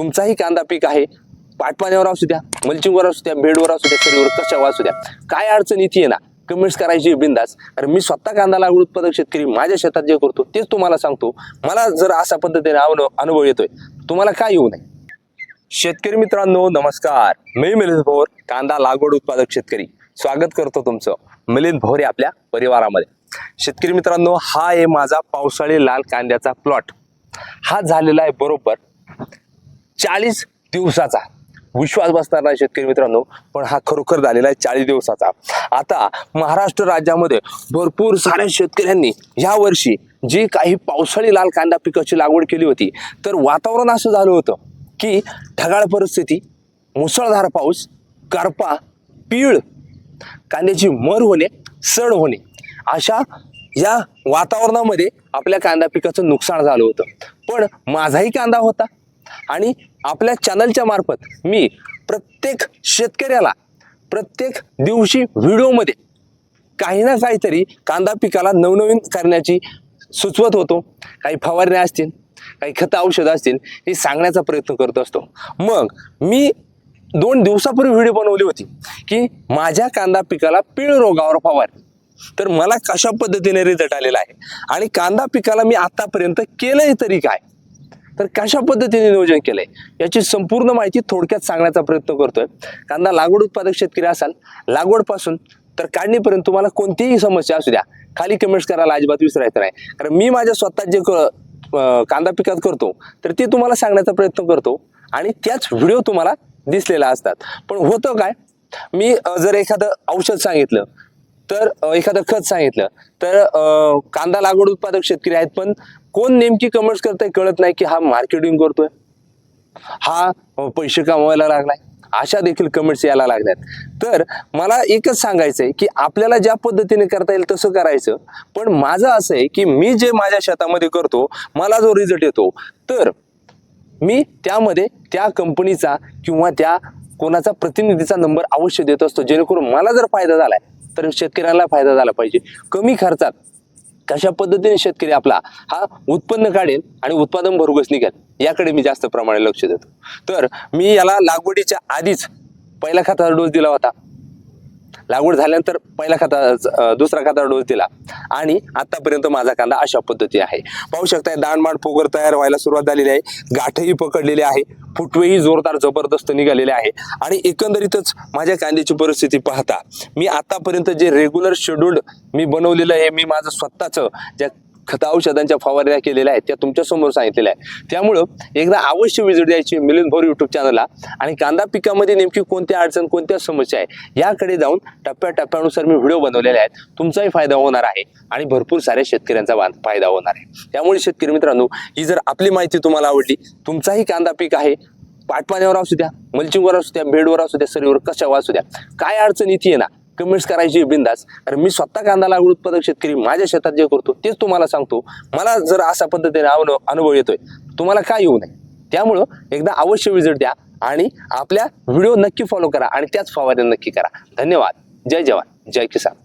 तुमचाही कांदा पीक आहे. पाटपाण्यावर असू द्या मल्चिंगवर असू द्या बेडवर असू द्या शरीरवर कशावर असू द्या काय अडचण इथे ना कमेंट्स करायची बिंदास. कारण मी स्वतः कांदा लागवड उत्पादक शेतकरी माझ्या शेतात जे करतो तेच तुम्हाला सांगतो. मला जर अशा पद्धतीने अनुभव अनुभव येतोय तुम्हाला काय येऊ नये? शेतकरी मित्रांनो नमस्कार. मी मिलिंद भोर कांदा लागवड उत्पादक शेतकरी. स्वागत करतो तुमचं. मिलिंद भोर आपल्या परिवारामध्ये. शेतकरी मित्रांनो हा आहे माझा पावसाळी लाल कांद्याचा प्लॉट हा झालेला आहे बरोबर चाळीस दिवसाचा. विश्वास बसणार नाही शेतकरी मित्रांनो पण हा खरोखर झालेला आहे चाळीस दिवसाचा. आता महाराष्ट्र राज्यामध्ये भरपूर साऱ्या शेतकऱ्यांनी या वर्षी जी काही पावसाळी लाल कांदा पिकाची लागवड केली होती तर वातावरण असं झालं होतं की ढगाळ परिस्थिती मुसळधार पाऊस करपा पीळ कांद्याची मर होणे सड होणे अशा या वातावरणामध्ये आपल्या कांदा पिकाचं नुकसान झालं होतं. पण माझाही कांदा होता आणि आपल्या चॅनलच्या मार्फत मी प्रत्येक शेतकऱ्याला प्रत्येक दिवशी व्हिडिओमध्ये काही ना काहीतरी कांदा पिकाला नवनवीन करण्याची सुचवत होतो. काही फवारण्या असतील काही खतं औषधं असतील हे सांगण्याचा प्रयत्न करत असतो. मग मी दोन दिवसापूर्वी व्हिडिओ बनवली होती की माझ्या कांदा पिकाला पीळ रोगावर फवारणी. तर मला कशा पद्धतीने रिझल्ट आलेला आहे? आणि कांदा पिकाला मी आतापर्यंत केलंय तरी काय? तर कशा पद्धतीने नियोजन केलंय याची संपूर्ण माहिती थोडक्यात सांगण्याचा प्रयत्न करतोय. कांदा लागवड उत्पादक शेतकरी असाल लागवडपासून तर काढणीपर्यंत तुम्हाला कोणतीही समस्या असू द्या. खाली कमेंट्स करायला अजिबात विसरायचं नाही. कारण मी माझ्या स्वतः जे क- कांदा पिकात करतो तर ते तुम्हाला सांगण्याचा प्रयत्न करतो आणि त्याच व्हिडिओ तुम्हाला दिसलेला असतात. पण होतं काय? मी जर एखादं औषध सांगितलं तर एखादं खत सांगितलं. तर कांदा लागवड उत्पादक शेतकरी आहेत पण कोण नेमकी कमेंट्स करताय कळत नाही की हा मार्केटिंग करतोय? हा पैसे कमवायला लागलाय. अशा देखील कमेंट्स यायला लागल्यात. तर मला एकच सांगायचंय की आपल्याला ज्या पद्धतीने करता येईल तसं करायचं. पण माझं असं आहे की मी जे माझ्या शेतामध्ये करतो मला जो रिझल्ट येतो तर मी त्यामध्ये त्या कंपनीचा किंवा त्या कोणाचा प्रतिनिधीचा नंबर अवश्य देत असतो. जेणेकरून मला जर फायदा झालाय तर शेतकऱ्यांना फायदा झाला पाहिजे. कमी खर्चात कशा पद्धतीने शेतकरी आपला हा उत्पन्न काढेल आणि उत्पादन भरघोस निघेल याकडे मी जास्त प्रमाणे लक्ष देतो. तर मी याला लागवडीच्या आधीच पहिला खताचा डोस दिला होता. लागवड झाल्यानंतर पहिला खता दुसरा खता डोस दिला. आणि आतापर्यंत माझा कांदा अशा पद्धती आहे. पाहू शकताय दाणमाड पोगर तयार व्हायला सुरुवात झालेली आहे. गाठही पकडलेली आहे. फुटवेही जोरदार जबरदस्त निघालेले आहे. आणि एकंदरीतच माझ्या कांद्याची परिस्थिती पाहता मी आतापर्यंत जे रेग्युलर शेड्यूल्ड मी बनवलेलं आहे मी माझं स्वतःचं ज्या खत औषधांच्या फवारण्या केलेल्या आहेत त्या तुमच्यासमोर सांगितलेल्या आहेत. त्यामुळं एकदा अवश्य विजिट द्यायची मिलिंद भोर युट्यूब चॅनलला आणि कांदा पिकामध्ये नेमकी कोणत्या अडचण कोणत्या समस्या आहे याकडे जाऊन टप्प्याटप्प्यानुसार मी व्हिडिओ बनवलेले आहेत. तुमचाही फायदा होणार आहे आणि भरपूर साऱ्या शेतकऱ्यांचा फायदा होणार आहे. त्यामुळे शेतकरी मित्रांनो ही जर आपली माहिती तुम्हाला आवडली तुमचाही कांदा पीक आहे पाटपाण्यावर असू द्या मल्चिंगवर असू द्या बेडवर असू द्या सरीवर कशावर असू द्या काय अडचण इथे ना कमेंट्स करायची बिंदास. कारण मी स्वतः कांदा लागवड उत्पादक शेतकरी माझ्या शेतात जे करतो तेच तुम्हाला सांगतो. मला जर अशा पद्धतीने अनुभव अनुभव येतोय तुम्हाला काय येऊ नये? त्यामुळं एकदा अवश्य विजिट द्या आणि आपल्या व्हिडिओ नक्की फॉलो करा आणि त्याच फवारण्या नक्की करा. धन्यवाद. जय जवान. जय किसान.